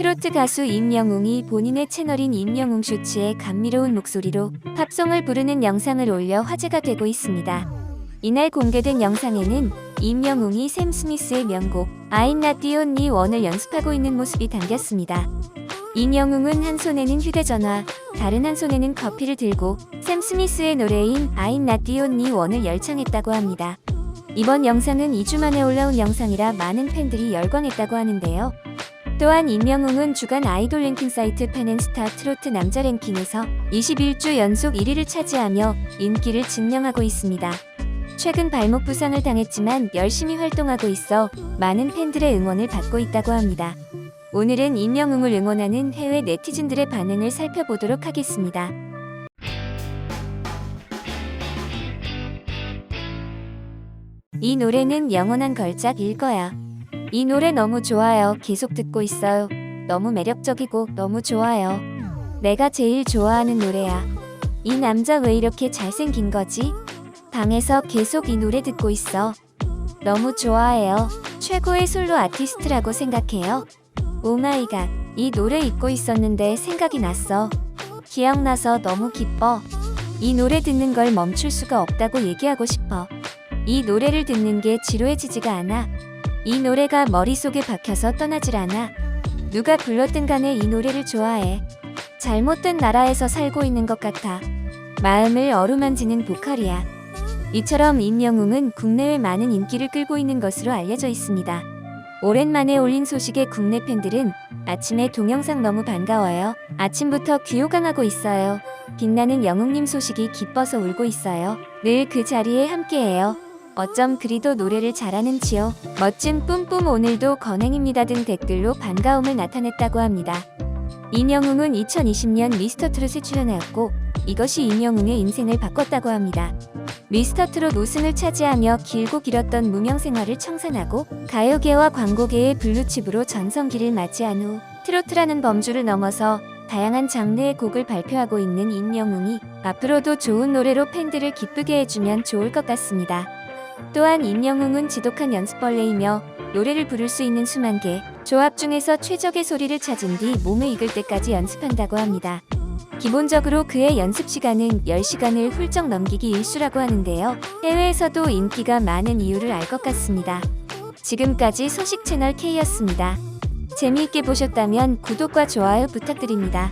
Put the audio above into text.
트로트 가수 임영웅이 본인의 채널인 임영웅 쇼츠에 감미로운 목소리로 팝송을 부르는 영상을 올려 화제가 되고 있습니다. 이날 공개된 영상에는 임영웅이 샘 스미스의 명곡 I'm Not The Only One을 연습하고 있는 모습이 담겼습니다. 임영웅은 한 손에는 휴대전화, 다른 한 손에는 커피를 들고 샘 스미스의 노래인 I'm Not The Only One을 열창했다고 합니다. 이번 영상은 2주 만에 올라온 영상이라 많은 팬들이 열광했다고 하는데요. 또한 임영웅은 주간 아이돌 랭킹 사이트 팬앤스타 트로트 남자 랭킹에서 21주 연속 1위를 차지하며 인기를 증명하고 있습니다. 최근 발목 부상을 당했지만 열심히 활동하고 있어 많은 팬들의 응원을 받고 있다고 합니다. 오늘은 임영웅을 응원하는 해외 네티즌들의 반응을 살펴보도록 하겠습니다. 이 노래는 영원한 걸작일 거야. 이 노래 너무 좋아요. 계속 듣고 있어요. 너무 매력적이고 너무 좋아요. 내가 제일 좋아하는 노래야. 이 남자 왜 이렇게 잘생긴 거지? 방에서 계속 이 노래 듣고 있어. 너무 좋아해요. 최고의 솔로 아티스트라고 생각해요. 오마이갓. 이 노래 잊고 있었는데 생각이 났어. 기억나서 너무 기뻐. 이 노래 듣는 걸 멈출 수가 없다고 얘기하고 싶어. 이 노래를 듣는 게 지루해지지가 않아. 이 노래가 머릿속에 박혀서 떠나질 않아. 누가 불렀든 간에 이 노래를 좋아해. 잘못된 나라에서 살고 있는 것 같아. 마음을 어루만지는 보컬이야. 이처럼 임영웅은 국내외 많은 인기를 끌고 있는 것으로 알려져 있습니다. 오랜만에 올린 소식에 국내 팬들은 아침에 동영상 너무 반가워요. 아침부터 귀호강하고 있어요. 빛나는 영웅님 소식이 기뻐서 울고 있어요. 늘 그 자리에 함께해요. 어쩜 그리도 노래를 잘하는지요. 멋진 뿜뿜 오늘도 건행입니다 등 댓글로 반가움을 나타냈다고 합니다. 임영웅은 2020년 미스터 트롯에 출연하였고 이것이 임영웅의 인생을 바꿨다고 합니다. 미스터 트롯 우승을 차지하며 길고 길었던 무명 생활을 청산하고 가요계와 광고계의 블루칩으로 전성기를 맞이한 후 트로트라는 범주를 넘어서 다양한 장르의 곡을 발표하고 있는 임영웅이 앞으로도 좋은 노래로 팬들을 기쁘게 해주면 좋을 것 같습니다. 또한 임영웅은 지독한 연습벌레이며 노래를 부를 수 있는 수만 개 조합 중에서 최적의 소리를 찾은 뒤 몸에 익을 때까지 연습한다고 합니다. 기본적으로 그의 연습 시간은 10시간을 훌쩍 넘기기 일수라고 하는데요. 해외에서도 인기가 많은 이유를 알 것 같습니다. 지금까지 소식 채널 K였습니다. 재미있게 보셨다면 구독과 좋아요 부탁드립니다.